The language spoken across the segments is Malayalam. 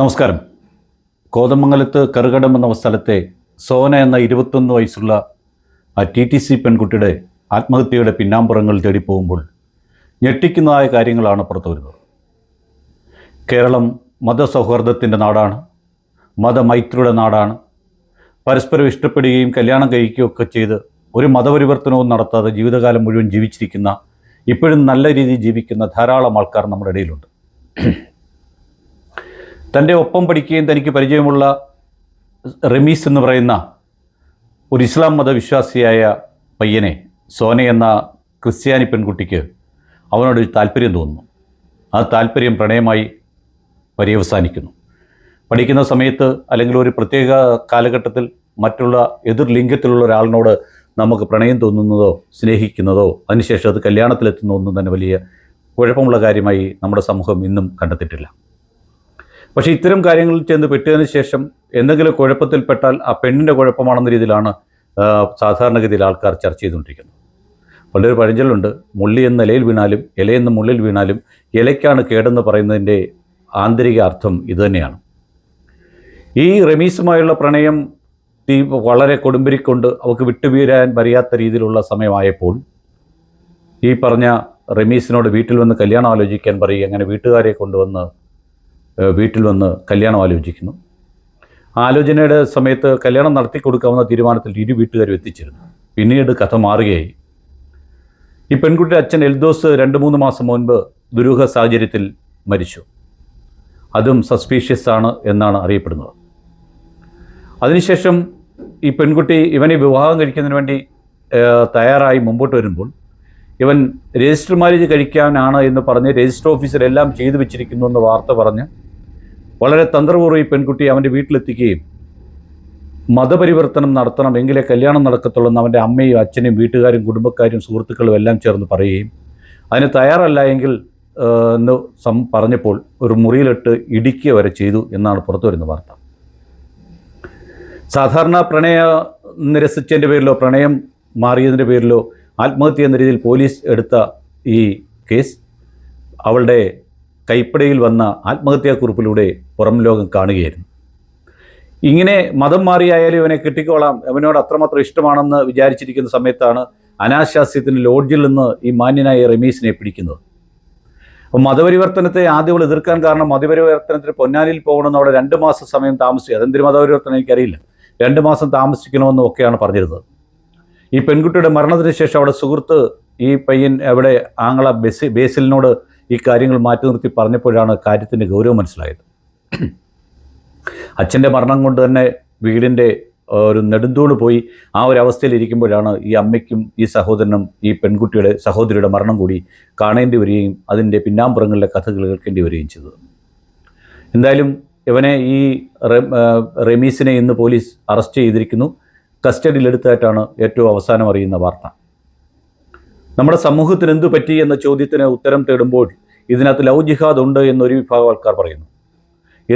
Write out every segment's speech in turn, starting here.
നമസ്കാരം. കോതമംഗലത്ത് കറുകടം എന്ന സ്ഥലത്തെ സോന എന്ന ഇരുപത്തൊന്ന് വയസ്സുള്ള ആ ടി ടി സി പെൺകുട്ടിയുടെ ആത്മഹത്യയുടെ പിന്നാമ്പുറങ്ങൾ തേടിപ്പോകുമ്പോൾ ഞെട്ടിക്കുന്നതായ കാര്യങ്ങളാണ് പുറത്തു വരുന്നത്. കേരളം മതസൗഹാർദ്ദത്തിന്റെ നാടാണ് മതമൈത്രിയുടെ നാടാണ്. പരസ്പരം ഇഷ്ടപ്പെടുകയും കല്യാണം കഴിക്കുകയും ഒക്കെ ചെയ്ത് ഒരു മതപരിവർത്തനവും നടത്താതെ ജീവിതകാലം മുഴുവൻ ജീവിച്ചിരിക്കുന്ന ഇപ്പോഴും നല്ല രീതിയിൽ ജീവിക്കുന്ന ധാരാളം ആൾക്കാർ നമ്മുടെ ഇടയിലുണ്ട്. തന്റെ ഒപ്പം പഠിക്കുകയും തനിക്ക് പരിചയമുള്ള റമീസ് എന്ന് പറയുന്ന ഒരു ഇസ്ലാം മതവിശ്വാസിയായ പയ്യനെ സോന എന്ന ക്രിസ്ത്യാനി പെൺകുട്ടിക്ക് അവനോട് താല്പര്യം തോന്നുന്നു. ആ താല്പര്യം പ്രണയമായി പര്യവസാനിക്കുന്നു. പഠിക്കുന്ന സമയത്ത് അല്ലെങ്കിൽ ഒരു പ്രത്യേക കാലഘട്ടത്തിൽ മറ്റുള്ള എതിർ ലിംഗത്തിലുള്ള ഒരാളിനോട് നമുക്ക് പ്രണയം തോന്നുന്നതോ സ്നേഹിക്കുന്നതോ അതിനുശേഷം അത് കല്യാണത്തിലെത്തുന്ന ഒന്നും തന്നെ വലിയ കുഴപ്പമുള്ള കാര്യമായി നമ്മുടെ സമൂഹം ഇന്നും കണ്ടെത്തിയിട്ടില്ല. പക്ഷേ ഇത്തരം കാര്യങ്ങളിൽ ചെന്ന് പെട്ടതിന് ശേഷം എന്തെങ്കിലും കുഴപ്പത്തിൽപ്പെട്ടാൽ ആ പെണ്ണിന്റെ കുഴപ്പമാണെന്ന രീതിയിലാണ് സാധാരണഗതിയിൽ ആൾക്കാർ ചർച്ച ചെയ്തുകൊണ്ടിരിക്കുന്നത്. വളരെ പഴഞ്ചൊല്ലുണ്ട് മുള്ളി എന്ന ഇലയിൽ വീണാലും ഇലയെന്ന് മുള്ളിൽ വീണാലും ഇലയ്ക്കാണ് കേടെന്ന് പറയുന്നതിന്റെ ആന്തരിക അർത്ഥം ഇതുതന്നെയാണ് ഈ റമീസുമായുള്ള പ്രണയം തീ വളരെ കൊടുമ്പിരിക്കൊണ്ട് അവൾക്ക് വിട്ടുവീരാൻ വരിയാത്ത രീതിയിലുള്ള സമയമായപ്പോൾ ഈ പറഞ്ഞ റമീസിനോട് വീട്ടിൽ വന്ന് കല്യാണം ആലോചിക്കാൻ പറയുക അങ്ങനെ വീട്ടുകാരെ കൊണ്ടുവന്ന് വീട്ടിൽ വന്ന് കല്യാണം ആലോചിക്കുന്നു. ആലോചനയുടെ സമയത്ത് കല്യാണം നടത്തി കൊടുക്കാവുന്ന തീരുമാനത്തിൽ ഇരു വീട്ടുകാരും എത്തിച്ചിരുന്നു പിന്നീട് കഥ മാറുകയായി. ഈ പെൺകുട്ടിയുടെ അച്ഛൻ എൽദോസ് രണ്ട് മൂന്ന് മാസം മുൻപ് ദുരൂഹ സാഹചര്യത്തിൽ മരിച്ചു. അതും സസ്പീഷ്യസ് ആണ് എന്നാണ് അറിയപ്പെടുന്നത്. അതിനുശേഷം ഈ പെൺകുട്ടി ഇവനെ വിവാഹം കഴിക്കുന്നതിന് വേണ്ടി തയ്യാറായി മുമ്പോട്ട് വരുമ്പോൾ ഇവൻ രജിസ്റ്റർ മാരേജ് കഴിക്കാനാണ് എന്ന് പറഞ്ഞ് രജിസ്റ്റർ ഓഫീസർ എല്ലാം ചെയ്തു വെച്ചിരിക്കുന്നു എന്ന് വാർത്ത പറഞ്ഞ് വളരെ തന്ത്രപൂർവം ഈ പെൺകുട്ടി അവന്റെ വീട്ടിലെത്തിക്കുകയും മതപരിവർത്തനം നടത്തണം എങ്കിലേ കല്യാണം നടക്കത്തുള്ളൂ എന്ന് അവന്റെ അമ്മയും അച്ഛനും വീട്ടുകാരും കുടുംബക്കാരും സുഹൃത്തുക്കളും എല്ലാം ചേർന്ന് പറയുകയും അതിന് തയ്യാറല്ല എങ്കിൽ എന്ന് സം പറഞ്ഞപ്പോൾ ഒരു മുറിയിലിട്ട് ഇടിക്കുക വരെ ചെയ്തു എന്നാണ് പുറത്തു വരുന്ന വാർത്ത. സാധാരണ പ്രണയ നിരസിച്ചതിന്റെ പേരിലോ പ്രണയം മാറിയതിന്റെ പേരിലോ ആത്മഹത്യ എന്ന രീതിയിൽ പോലീസ് എടുത്ത ഈ കേസ് അവളുടെ കൈപ്പടയിൽ വന്ന ആത്മഹത്യാക്കുറിപ്പിലൂടെ പുറം ലോകം കാണുകയായിരുന്നു. ഇങ്ങനെ മതം മാറിയായാലും ഇവനെ കിട്ടിക്കോളാം. അവനോട് അത്രമാത്രം ഇഷ്ടമാണെന്ന് വിചാരിച്ചിരിക്കുന്ന സമയത്താണ് അനാശാസ്യത്തിന് ലോഡ്ജിൽ നിന്ന് ഈ മാന്യനായ റമീസിനെ പിടിക്കുന്നത്. അപ്പോൾ മതപരിവർത്തനത്തെ ആദ്യം എതിർക്കാൻ കാരണം മതപരിവർത്തനത്തിന് പൊന്നാനിയിൽ പോകണമെന്ന് അവിടെ രണ്ട് മാസം സമയം താമസിച്ചു. അതെന്തൊരു മതപരിവർത്തനം എനിക്കറിയില്ല. രണ്ട് മാസം താമസിക്കണമെന്നും ഒക്കെയാണ് പറഞ്ഞിരുന്നത്. ഈ പെൺകുട്ടിയുടെ മരണത്തിന് ശേഷം അവിടെ സുഹൃത്ത് ഈ പയ്യൻ അവിടെ ആങ്ങള ബേസി ബേസിലിനോട് ഈ കാര്യങ്ങൾ മാറ്റി നിർത്തി പറഞ്ഞപ്പോഴാണ് കാര്യത്തിന്റെ ഗൗരവം മനസ്സിലായത്. അച്ഛന്റെ മരണം കൊണ്ട് തന്നെ വീടിന്റെ ഒരു നെടുന്തൂണ് പോയി. ആ ഒരു അവസ്ഥയിൽ ഇരിക്കുമ്പോഴാണ് ഈ അമ്മയ്ക്കും ഈ സഹോദരനും ഈ പെൺകുട്ടിയുടെ സഹോദരിയുടെ മരണം കൂടി കാണേണ്ടി വരികയും അതിന്റെ പിന്നാമ്പുറങ്ങളിലെ കഥകൾ കേൾക്കേണ്ടി വരികയും ചെയ്തത്. എന്തായാലും ഇവനെ ഈ റമീസിനെ ഇന്ന് പോലീസ് അറസ്റ്റ് ചെയ്തിരിക്കുന്നു. കസ്റ്റഡിയിലെടുത്തായിട്ടാണ് ഏറ്റവും അവസാനം അറിയുന്ന വാർത്ത. നമ്മുടെ സമൂഹത്തിന് എന്തു പറ്റി എന്ന ചോദ്യത്തിന് ഉത്തരം തേടുമ്പോൾ ഇതിനകത്ത് ലവ് ജിഹാദ് ഉണ്ട് എന്നൊരു വിഭാഗം ആൾക്കാർ പറയുന്നു.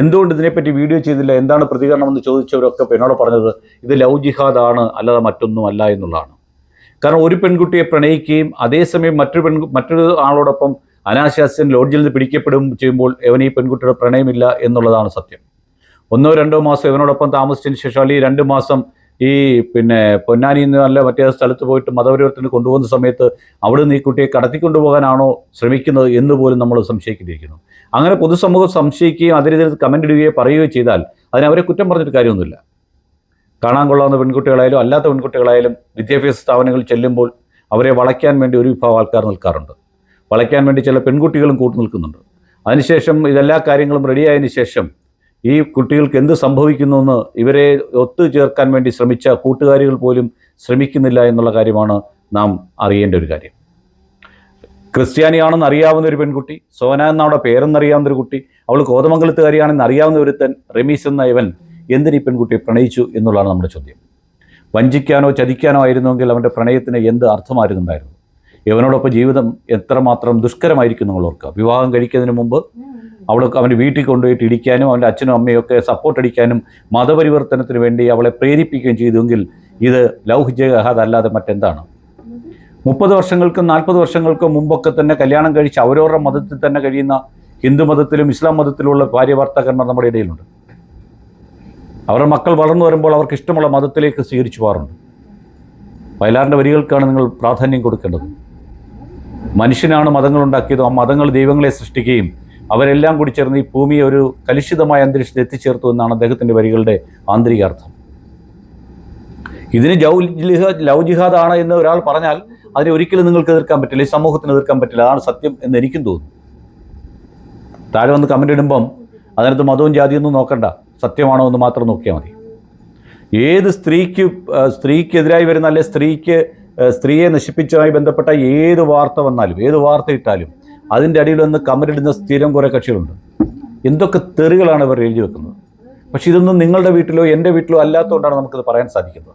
എന്തുകൊണ്ട് ഇതിനെപ്പറ്റി വീഡിയോ ചെയ്തില്ല? എന്താണ് പ്രതികരണം എന്ന് ചോദിച്ചവരൊക്കെ എന്നോട് പറഞ്ഞത് ഇത് ലവ് ജിഹാദ് ആണ് അല്ലാതെ മറ്റൊന്നുമല്ല എന്നുള്ളതാണ്. കാരണം ഒരു പെൺകുട്ടിയെ പ്രണയിക്കുകയും അതേസമയം മറ്റൊരു പെൺ മറ്റൊരു ആളോടൊപ്പം അനാശാസ്യൻ ലോഡ്ജിൽ നിന്ന് പിടിക്കപ്പെടും ചെയ്യുമ്പോൾ ഇവൻ ഈ പെൺകുട്ടിയുടെ പ്രണയമില്ല എന്നുള്ളതാണ് സത്യം. ഒന്നോ രണ്ടോ മാസം ഇവനോടൊപ്പം താമസിച്ചതിന് ശേഷം അല്ലെങ്കിൽ രണ്ട് മാസം ഈ പിന്നെ പൊന്നാനി എന്ന് നല്ല മറ്റേ സ്ഥലത്ത് പോയിട്ട് മതപരിവർത്തനം കൊണ്ടുപോകുന്ന സമയത്ത് അവിടെ നിന്ന് ഈ കുട്ടിയെ കടത്തിക്കൊണ്ടുപോകാനാണോ ശ്രമിക്കുന്നത് എന്ന് പോലും നമ്മൾ സംശയിക്കേണ്ടിയിരിക്കുന്നു. അങ്ങനെ പൊതുസമൂഹം സംശയിക്കുകയും അതിനെതിരെ കമന്റ് ഇടുകയോ പറയുകയോ ചെയ്താൽ അതിന് അവരെ കുറ്റം പറഞ്ഞിട്ട് കാര്യമൊന്നുമില്ല. കാണാൻ കൊള്ളാവുന്ന പെൺകുട്ടികളായാലും അല്ലാത്ത പെൺകുട്ടികളായാലും വിദ്യാഭ്യാസ സ്ഥാപനങ്ങളിൽ ചെല്ലുമ്പോൾ അവരെ വളയ്ക്കാൻ വേണ്ടി ഒരു വിഭാഗം ആൾക്കാർ നിൽക്കാറുണ്ട്. വളയ്ക്കാൻ വേണ്ടി ചില പെൺകുട്ടികളും കൂട്ടു നിൽക്കുന്നുണ്ട്. അതിനുശേഷം ഇതെല്ലാ കാര്യങ്ങളും റെഡിയായതിനു ശേഷം ഈ കുട്ടികൾക്ക് എന്ത് സംഭവിക്കുന്നുവെന്ന് ഇവരെ ഒത്തുചേർക്കാൻ വേണ്ടി ശ്രമിച്ച കൂട്ടുകാരികൾ പോലും ശ്രമിക്കുന്നില്ല എന്നുള്ള കാര്യമാണ് നാം അറിയേണ്ട ഒരു കാര്യം. ക്രിസ്ത്യാനിയാണെന്ന് അറിയാവുന്ന ഒരു പെൺകുട്ടി സോന എന്നവിടെ പേരെന്നറിയാവുന്ന ഒരു കുട്ടി അവൾ കോതമംഗലത്തുകാരിയാണെന്ന് അറിയാവുന്ന ഒരുത്തൻ റമീസ് എന്ന ഇവൻ എന്തിനീ പെൺകുട്ടിയെ പ്രണയിച്ചു എന്നുള്ളതാണ് നമ്മുടെ ചോദ്യം. വഞ്ചിക്കാനോ ചതിക്കാനോ ആയിരുന്നുവെങ്കിൽ അവന്റെ പ്രണയത്തിന് എന്ത് അർത്ഥമായിരുന്നുണ്ടായിരുന്നു? ഇവനോടൊപ്പം ജീവിതം എത്രമാത്രം ദുഷ്കരമായിരിക്കും നിങ്ങൾ ഓർക്കുക. വിവാഹം കഴിക്കുന്നതിന് മുമ്പ് അവൾ അവന്റെ വീട്ടിൽ കൊണ്ടുപോയിട്ട് ഇടിക്കാനും അവന്റെ അച്ഛനും അമ്മയും ഒക്കെ സപ്പോർട്ട് അടിക്കാനും മതപരിവർത്തനത്തിന് വേണ്ടി അവളെ പ്രേരിപ്പിക്കുകയും ചെയ്തുവെങ്കിൽ ഇത് ലൗഹ് ജഹാദ് അല്ലാതെ മറ്റെന്താണ്? മുപ്പത് വർഷങ്ങൾക്കും നാൽപ്പത് വർഷങ്ങൾക്കും മുമ്പൊക്കെ തന്നെ കല്യാണം കഴിച്ച് അവരവരുടെ മതത്തിൽ തന്നെ കഴിയുന്ന ഹിന്ദു മതത്തിലും ഇസ്ലാം മതത്തിലുമുള്ള ഭാര്യ നമ്മുടെ ഇടയിലുണ്ട്. അവരുടെ മക്കൾ വളർന്നു വരുമ്പോൾ അവർക്ക് ഇഷ്ടമുള്ള മതത്തിലേക്ക് സ്വീകരിച്ചു പോകാറുണ്ട്. വയലാറിന്റെ വരികൾക്കാണ് നിങ്ങൾ പ്രാധാന്യം കൊടുക്കേണ്ടത്. മനുഷ്യനാണ് മതങ്ങൾ ആ മതങ്ങൾ ദൈവങ്ങളെ സൃഷ്ടിക്കുകയും അവരെല്ലാം കൂടി ചേർന്ന് ഈ ഭൂമിയെ ഒരു കലുഷിതമായ അന്തരീക്ഷത്തിൽ എത്തിച്ചേർത്തു എന്നാണ് അദ്ദേഹത്തിന്റെ വരികളുടെ ആന്തരികാർത്ഥം. ഇതിന് ജൗ ജിഹാദ് ലവ് ജിഹാദാണ് എന്ന് ഒരാൾ പറഞ്ഞാൽ അതിനെ ഒരിക്കലും നിങ്ങൾക്ക് എതിർക്കാൻ പറ്റില്ല ഈ സമൂഹത്തിന് എതിർക്കാൻ പറ്റില്ല. അതാണ് സത്യം എന്ന് എനിക്കും തോന്നുന്നു. താഴെ വന്ന് കമന്റ് ഇടുമ്പം അതിനകത്ത് മതവും ജാതിയൊന്നും നോക്കണ്ട. സത്യമാണോ എന്ന് മാത്രം നോക്കിയാൽ മതി. ഏത് സ്ത്രീക്ക് സ്ത്രീക്കെതിരായി വരുന്ന അല്ലെ സ്ത്രീക്ക് സ്ത്രീയെ നശിപ്പിച്ചതുമായി ബന്ധപ്പെട്ട ഏത് വാർത്ത വന്നാലും ഏത് വാർത്ത ഇട്ടാലും അതിന്റെ അടിയിൽ വന്ന് കമരിടുന്ന സ്ഥിരം കുറേ കക്ഷികളുണ്ട്. എന്തൊക്കെ തെറികളാണ് ഇവർ എഴുതി വെക്കുന്നത്? പക്ഷെ ഇതൊന്നും നിങ്ങളുടെ വീട്ടിലോ എന്റെ വീട്ടിലോ അല്ലാത്തതുകൊണ്ടാണ് നമുക്കത് പറയാൻ സാധിക്കുന്നത്.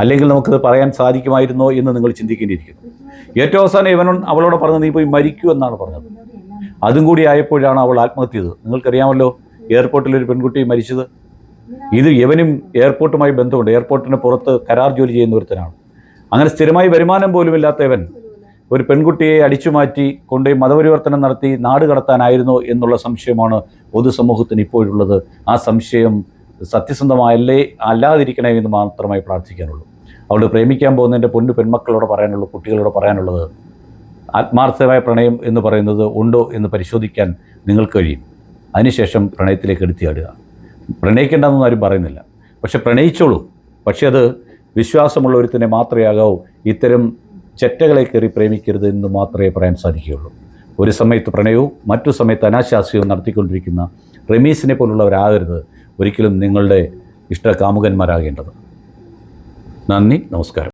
അല്ലെങ്കിൽ നമുക്കത് പറയാൻ സാധിക്കുമായിരുന്നോ എന്ന് നിങ്ങൾ ചിന്തിക്കേണ്ടിയിരിക്കുന്നു. ഏറ്റവും അവസാനം ഇവൻ അവളോട് പറഞ്ഞത് നീ പോയി മരിക്കൂ എന്നാണ് പറഞ്ഞത്. അതും കൂടി ആയപ്പോഴാണ് അവൾ ആത്മഹത്യ ചെയ്തത് നിങ്ങൾക്കറിയാമല്ലോ എയർപോർട്ടിൽ ഒരു പെൺകുട്ടി മരിച്ചത്. ഇത് ഇവനും എയർപോർട്ടുമായി ബന്ധമുണ്ട്. എയർപോർട്ടിന് പുറത്ത് കരാർ ജോലി ചെയ്യുന്ന ഒരുത്തനാണ്. അങ്ങനെ സ്ഥിരമായി വരുമാനം പോലും ഇല്ലാത്ത ഇവൻ ഒരു പെൺകുട്ടിയെ അടിച്ചുമാറ്റി കൊണ്ടുപോയി മതപരിവർത്തനം നടത്തി നാട് കടത്താനായിരുന്നോ എന്നുള്ള സംശയമാണ് പൊതുസമൂഹത്തിന് ഇപ്പോഴുള്ളത്. ആ സംശയം സത്യസന്ധമായല്ലേ അല്ലാതിരിക്കണേ എന്ന് മാത്രമായി പ്രാർത്ഥിക്കാനുള്ളൂ. അവിടെ പ്രേമിക്കാൻ പോകുന്നതിന്റെ പൊന്നു പെൺമക്കളോട് പറയാനുള്ളൂ കുട്ടികളോട് പറയാനുള്ളത്. ആത്മാർത്ഥമായ പ്രണയം എന്ന് പറയുന്നത് ഉണ്ടോ എന്ന് പരിശോധിക്കാൻ നിങ്ങൾക്ക് കഴിയും. അതിനുശേഷം പ്രണയത്തിലേക്ക് എടുത്തിയാടുക പ്രണയിക്കേണ്ടെന്നൊന്നും ആരും പറയുന്നില്ല. പക്ഷെ പ്രണയിച്ചോളൂ. പക്ഷേ അത് വിശ്വാസമുള്ള മാത്രമേ ആകാവൂ ഇത്തരം ചെറ്റകളെ കയറി പ്രേമിക്കരുത് എന്ന് മാത്രമേ പറയാൻ സാധിക്കുകയുള്ളൂ. ഒരു സമയത്ത് പ്രണയവും മറ്റു സമയത്ത് അനാശാസ്യവും നടത്തിക്കൊണ്ടിരിക്കുന്ന റമീസിനെ പോലുള്ളവരാകരുത്. ഒരിക്കലും നിങ്ങളുടെ ഇഷ്ട കാമുകന്മാരാകേണ്ടത് നന്ദി നമസ്കാരം.